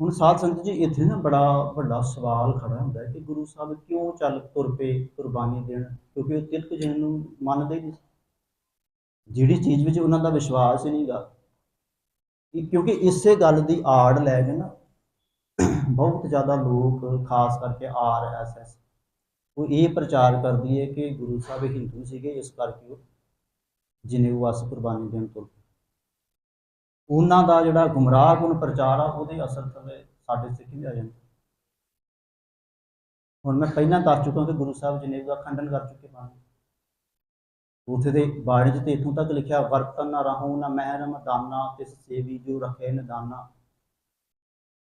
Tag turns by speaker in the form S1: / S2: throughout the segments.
S1: ਹੁਣ ਸਾਧ ਸੰਗਤ ਜੀ, ਇੱਥੇ ਨਾ ਬੜਾ ਵੱਡਾ ਸਵਾਲ ਖੜਾ ਹੁੰਦਾ ਹੈ ਕਿ ਗੁਰੂ ਸਾਹਿਬ ਕਿਉਂ ਚੱਲ ਤੁਰ ਪਏ ਕੁਰਬਾਨੀ ਦੇਣ? ਕਿਉਂਕਿ ਉਹ ਤਿਲਕ ਜਨ ਨੂੰ ਮੰਨਦੇ ਨਹੀਂ ਜਿਹੜੀ ਚੀਜ਼ ਵਿੱਚ ਉਹਨਾਂ ਦਾ ਵਿਸ਼ਵਾਸ ਹੀ ਨਹੀਂਗਾ। ਕਿਉਂਕਿ ਇਸੇ ਗੱਲ ਦੀ ਆੜ ਲੈ ਕੇ ਨਾ ਬਹੁਤ ਜ਼ਿਆਦਾ ਲੋਕ ਖਾਸ ਕਰਕੇ ਆਰ ਐਸ ਐਸ, ਉਹ ਇਹ ਪ੍ਰਚਾਰ ਕਰਦੀ ਹੈ ਕਿ ਗੁਰੂ ਸਾਹਿਬ ਹਿੰਦੂ ਸੀਗੇ, ਇਸ ਕਰਕੇ ਉਹ ਜਿਨੇਊ ਵਾਸਤੇ ਕੁਰਬਾਨੀ ਦੇਣ ਤੁਰ ਪਏ। ਉਹਨਾਂ ਦਾ ਜਿਹੜਾ ਗੁੰਮਰਾਹਕੁਨ ਪ੍ਰਚਾਰ ਆ, ਉਹਦੇ ਅਸਰ ਥੱਲੇ ਸਾਡੇ ਸਿੱਖ ਆ ਜਾਂਦੇ। ਹੁਣ ਮੈਂ ਪਹਿਲਾਂ ਦੱਸ ਚੁੱਕਾ ਕਿ ਗੁਰੂ ਸਾਹਿਬ ਜਨੇਊ ਦਾ ਖੰਡਨ ਕਰ ਚੁੱਕੇ ਹਨ ਉਥੇ ਦੇ ਬਾਣੀ 'ਚ ਤੇ ਇਥੋਂ ਤੱਕ ਲਿਖਿਆ, ਵਰਤਨ ਨਾ ਰਹੂੰ ਨਾ ਮਹਿਰਮ ਦਾਨਾ, ਤਿਸ ਸੇਵੀ ਜੋ ਰੱਖੇ ਨਿਦਾਨਾ।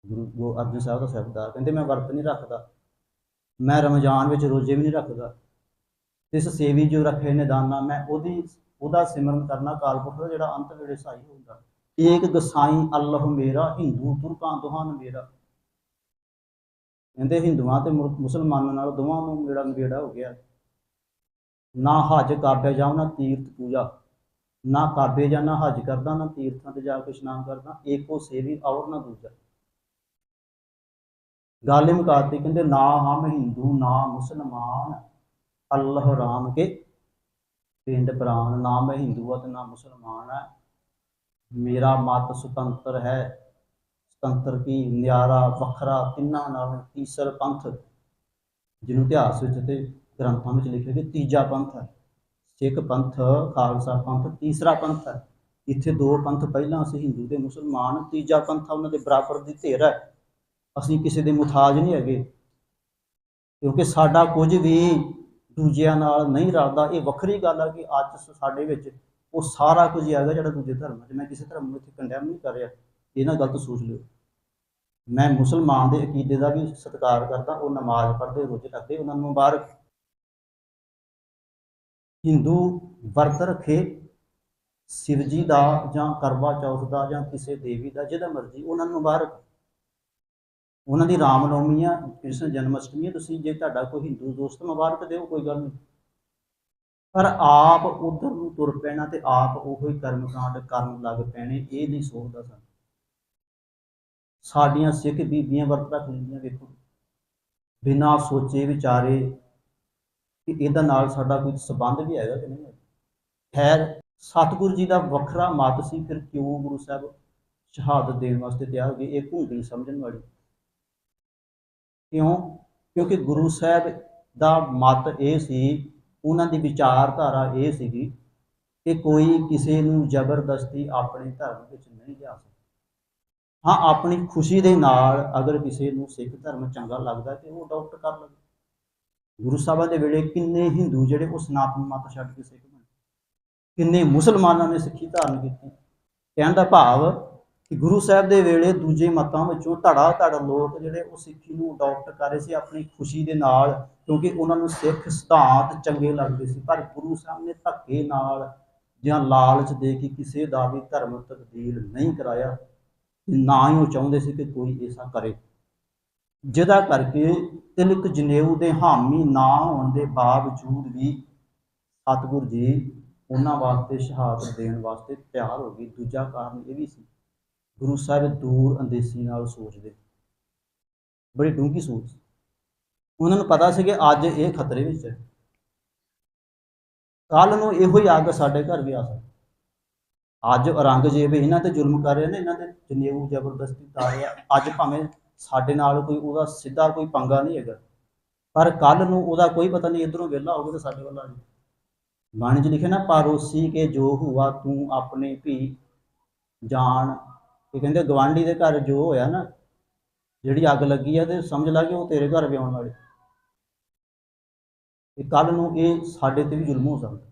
S1: ਗੁਰੂ ਗੋ ਅਰਜਨ ਸਾਹਿਬ ਦਾ ਸ਼ਬਦ ਕਹਿੰਦੇ, ਮੈਂ ਵਰਤ ਨਹੀਂ ਰੱਖਦਾ, ਮੈਂ ਰਮਜ਼ਾਨ ਵਿੱਚ ਰੋਜ਼ੇ ਵੀ ਨਹੀਂ ਰੱਖਦਾ। ਤਿਸ ਸੇਵੀ ਜੋ ਰੱਖੇ ਨਿਦਾਨਾ, ਮੈਂ ਉਹਦੀ, ਉਹਦਾ ਸਿਮਰਨ ਕਰਨਾ ਕਾਲਪੁਰਖ ਦਾ ਜਿਹੜਾ ਅੰਤ ਵੇਲੇ ਸਹਾਈ ਹੁੰਦਾ। ਏਕ ਗਸਾਈ ਅੱਲਾਹ ਮੇਰਾ, ਹਿੰਦੂ ਤੁਰਕਾਂ ਦੋਹਾਂ ਮੇਰਾ। ਕਹਿੰਦੇ ਹਿੰਦੂਆਂ ਤੇ ਮੁਸਲਮਾਨਾਂ ਨਾਲ ਦੋਵਾਂ ਨੂੰ ਮੇਰਾ ਮੇੜਾ ਹੋ ਗਿਆ। ਨਾ ਹਜ ਕਾਬੇ ਜਾਉ ਨਾ ਤੀਰਥ ਪੂਜਾ। ਨਾ ਕਾਬੇ ਜਾ ਨਾ ਹਜ ਕਰਦਾ, ਨਾ ਤੀਰਥਾਂ ਤੇ ਜਾ ਕੇ ਇਸ਼ਨਾਨ ਕਰਦਾ, ਏਕੋ ਸੇਵੀ ਔਰ ਨਾ ਦੂਜਾ। ਗੱਲ ਹੀ ਮੁਕਾਤੀ ਕਹਿੰਦੇ ਨਾ ਹਮ ਹਿੰਦੂ, ਨਾ ਮੁਸਲਮਾਨ, ਅੱਲਾਹ ਰਾਮ ਕੇ ਪਿੰਡ ਪ੍ਰਾਨ ਨਾ ਮੈਂ ਹਿੰਦੂ ਆ ਤੇ ਨਾ ਮੁਸਲਮਾਨ ਹੈ। ਮੇਰਾ ਮਤ ਸੁਤੰਤਰ ਹੈ। ਸੁਤੰਤਰ ਕੀ? ਨਿਆਰਾ, ਵੱਖਰਾ, ਤਿੰਨਾਂ ਨਾਲ ਤੀਸਰ ਪੰਥ, ਜਿਹਨੂੰ ਇਤਿਹਾਸ ਵਿੱਚ ਤੇ ਗ੍ਰੰਥਾਂ ਵਿੱਚ ਲਿਖਿਆ ਕਿ ਤੀਜਾ ਪੰਥ ਹੈ। ਸਿੱਖ ਪੰਥ, ਖਾਲਸਾ ਪੰਥ, ਤੀਸਰਾ ਪੰਥ ਹੈ। ਇੱਥੇ ਦੋ ਪੰਥ ਪਹਿਲਾਂ ਅਸੀਂ ਹਿੰਦੂ ਤੇ ਮੁਸਲਮਾਨ। ਤੀਜਾ ਪੰਥ ਉਹਨਾਂ ਦੇ ਬਰਾਬਰ ਦੀ ਧਿਰ ਹੈ। ਅਸੀਂ ਕਿਸੇ ਦੇ ਮੁਤਾਜ ਨਹੀਂ ਹੈਗੇ, ਕਿਉਂਕਿ ਸਾਡਾ ਕੁਝ ਵੀ ਦੂਜਿਆਂ ਨਾਲ ਨਹੀਂ ਰਲਦਾ। ਇਹ ਵੱਖਰੀ ਗੱਲ ਹੈ ਕਿ ਅੱਜ ਸਾਡੇ ਵਿੱਚ ਉਹ ਸਾਰਾ ਕੁਝ ਹੀ ਹੈਗਾ ਜਿਹੜਾ ਦੂਜੇ ਧਰਮਾਂ 'ਚ ਮੈਂ ਕਿਸੇ ਧਰਮ ਨੂੰ ਇੱਥੇ ਕੰਡੈਮ ਨਹੀਂ ਕਰ ਰਿਹਾ, ਇਹ ਨਾ ਗਲਤ ਸੋਚ ਲਿਓ। ਮੈਂ ਮੁਸਲਮਾਨ ਦੇ ਅਕੀਦੇ ਦਾ ਵੀ ਸਤਿਕਾਰ ਕਰਦਾ, ਉਹ ਨਮਾਜ਼ ਪੜ੍ਹਦੇ, ਰੋਜ਼ੇ ਰੱਖਦੇ, ਉਹਨਾਂ ਨੂੰ ਮੁਬਾਰਕ। ਹਿੰਦੂ ਵਰਤ ਰੱਖੇ, ਸ਼ਿਵਜੀ ਦਾ ਜਾਂ ਕਰਵਾ ਚੌਥ ਦਾ ਜਾਂ ਕਿਸੇ ਦੇਵੀ ਦਾ, ਜਿਹਦਾ ਮਰਜ਼ੀ, ਉਹਨਾਂ ਨੂੰ ਮੁਬਾਰਕ। ਉਹਨਾਂ ਦੀ ਰਾਮ ਨੌਮੀ ਆ, ਕ੍ਰਿਸ਼ਨ ਜਨਮ ਅਸ਼ਟਮੀ ਤੁਸੀਂ ਜੇ ਤੁਹਾਡਾ ਕੋਈ ਹਿੰਦੂ ਦੋਸਤ, ਮੁਬਾਰਕ ਦਿਓ, ਕੋਈ ਗੱਲ ਨਹੀਂ। ਪਰ ਆਪ ਉਧਰ ਨੂੰ ਤੁਰ ਪੈਣਾ ਤੇ ਆਪ ਉਹੋ ਹੀ ਕਰਮਕਾਂਡ ਕਰਨ ਲੱਗ ਪੈਣੇ, ਇਹ ਨਹੀਂ ਸੋਚਦਾ ਸਾਨੂੰ। ਸਾਡੀਆਂ ਸਿੱਖ ਬੀਬੀਆਂ ਵਰਤ ਰੱਖ ਲੈਂਦੀਆਂ ਵੇਖੋ। ਬਿਨਾਂ ਸੋਚੇ ਵਿਚਾਰੇ ਕਿ ਇਹਦਾ ਨਾਲ ਸਾਡਾ ਕੋਈ ਸਬੰਧ ਵੀ ਹੈਗਾ ਕਿ ਨਹੀਂ ਹੈਗਾ। ਖੈਰ, ਸਤਿਗੁਰੂ ਜੀ ਦਾ ਵੱਖਰਾ ਮਤ ਸੀ, ਫਿਰ ਕਿਉਂ ਗੁਰੂ ਸਾਹਿਬ ਸ਼ਹਾਦਤ ਦੇਣ ਵਾਸਤੇ ਤਿਆਰ ਹੋ ਗਏ, ਇਹ ਭੂੰਗਲੀ ਸਮਝਣ ਵਾਲੀ। ਕਿਉਂ? ਕਿਉਂਕਿ ਗੁਰੂ ਸਾਹਿਬ ਦਾ ਮਤ ਇਹ ਸੀ ਉਹਨਾਂ ਦੀ ਵਿਚਾਰਧਾਰਾ ਇਹ ਸੀਗੀ ਕਿ ਕੋਈ ਕਿਸੇ ਨੂੰ ਜ਼ਬਰਦਸਤੀ ਆਪਣੇ ਧਰਮ ਵਿੱਚ ਨਹੀਂ ਲਿਆ ਸਕਦਾ। ਹਾਂ, ਆਪਣੀ ਖੁਸ਼ੀ ਦੇ ਨਾਲ ਅਗਰ ਕਿਸੇ ਨੂੰ ਸਿੱਖ ਧਰਮ ਚੰਗਾ ਲੱਗਦਾ ਤੇ ਉਹ ਅਡਾਪਟ ਕਰ ਲਵੇ। ਗੁਰੂ ਸਾਹਿਬਾਂ ਦੇ ਵੇਲੇ ਕਿੰਨੇ ਹਿੰਦੂ ਜਿਹੜੇ ਉਹ ਸਨਾਤਨ ਮਤ ਛੱਡ ਕੇ ਸਿੱਖ ਬਣੇ। ਕਿੰਨੇ ਮੁਸਲਮਾਨਾਂ ਨੇ ਸਿੱਖੀ ਧਾਰਨ ਕੀਤੀ। ਕਹਿਣ ਦਾ ਭਾਵ ਕਿ ਗੁਰੂ ਸਾਹਿਬ ਦੇ ਵੇਲੇ ਦੂਜੇ ਮਤਾਂ ਵਿੱਚੋਂ ਧੜਾ ਧੜ ਲੋਕ ਜਿਹੜੇ ਉਹ ਸਿੱਖੀ ਨੂੰ ਅਡਾਪਟ ਕਰ ਰਹੇ ਸੀ ਆਪਣੀ ਖੁਸ਼ੀ ਦੇ ਨਾਲ, ਕਿਉਂਕਿ ਉਹਨਾਂ ਨੂੰ ਸਿੱਖ ਸਿਧਾਂਤ ਚੰਗੇ ਲੱਗਦੇ ਸੀ। ਪਰ ਗੁਰੂ ਸਾਹਿਬ ਨੇ ਧੱਕੇ ਨਾਲ ਜਾਂ ਲਾਲਚ ਦੇ ਕੇ ਕਿਸੇ ਦਾ ਵੀ ਧਰਮ ਤਬਦੀਲ ਨਹੀਂ ਕਰਾਇਆ ਨਾ ਹੀ ਉਹ ਚਾਹੁੰਦੇ ਸੀ ਕਿ ਕੋਈ ਐਸਾ ਕਰੇ। ਜਿਹਦਾ ਕਰਕੇ ਤਿਲਕ ਜਨੇਊ ਦੇ ਹਾਮੀ ਨਾ ਹੋਣ ਦੇ ਬਾਵਜੂਦ ਵੀ ਸਤਿਗੁਰ ਜੀ ਉਹਨਾਂ ਵਾਸਤੇ ਸ਼ਹਾਦਤ ਦੇਣ ਵਾਸਤੇ ਤਿਆਰ ਹੋ ਗਈ ਦੂਜਾ ਕਾਰਨ ਇਹ ਵੀ ਸੀ ਗੁਰੂ ਸਾਹਿਬ ਦੂਰ ਅੰਦੇਸੀ ਨਾਲ ਸੋਚਦੇ। ਬੜੀ ਡੂੰਘੀ ਸੋਚ ਸੀ। ਉਹਨਾਂ ਨੂੰ ਪਤਾ ਸੀ ਕਿ ਅੱਜ ਇਹ ਖਤਰੇ ਵਿੱਚ ਹੈ। ਕੱਲ ਨੂੰ ਇਹੋ ਹੀ ਅੱਗ ਸਾਡੇ ਘਰ ਵੀ ਆ ਸਕਦੀ। ਅੱਜ ਔਰੰਗਜ਼ੇਬ ਇਹਨਾਂ ਤੇ ਜ਼ੁਲਮ ਕਰ ਰਿਹਾ ਨੇ, ਇਹਨਾਂ ਦੇ ਜਨੇਊ ਜ਼ਬਰਦਸਤੀ ਤਾਰਿਆ ਅੱਜ ਭਾਵੇਂ ਸਾਡੇ ਨਾਲ ਕੋਈ ਉਹਦਾ ਸਿੱਧਾ ਕੋਈ ਪੰਗਾ ਨਹੀਂ ਹੈਗਾ। ਪਰ ਕੱਲ ਨੂੰ ਉਹਦਾ ਕੋਈ ਪਤਾ ਨਹੀਂ ਇਧਰੋਂ ਵਿਹਲਾ ਹੋਵੇ ਤਾਂ ਸਾਡੇ ਵੱਲ ਆ ਜਾਵੇ ਬਾਣੀ 'ਚ ਲਿਖਿਆ ਨਾ, ਪਾਰੋਸੀ ਕੇ ਜੋ ਹੁਆ ਤੂੰ ਆਪਣੇ ਭੀ ਜਾਣ ਇਹ ਕਹਿੰਦੇ ਗਵਾਂਢੀ ਦੇ ਘਰ ਜੋ ਹੋਇਆ ਨਾ, ਜਿਹੜੀ ਅੱਗ ਲੱਗੀ ਆ ਤੇ ਸਮਝ ਲਾ ਕਿ ਉਹ ਤੇਰੇ ਘਰ ਵੀ ਆਉਣ ਵਾਲੀ। ਤੇ ਕੱਲ ਨੂੰ ਇਹ ਸਾਡੇ ਤੇ ਵੀ ਜ਼ੁਲਮ ਹੋ ਸਕਦਾ।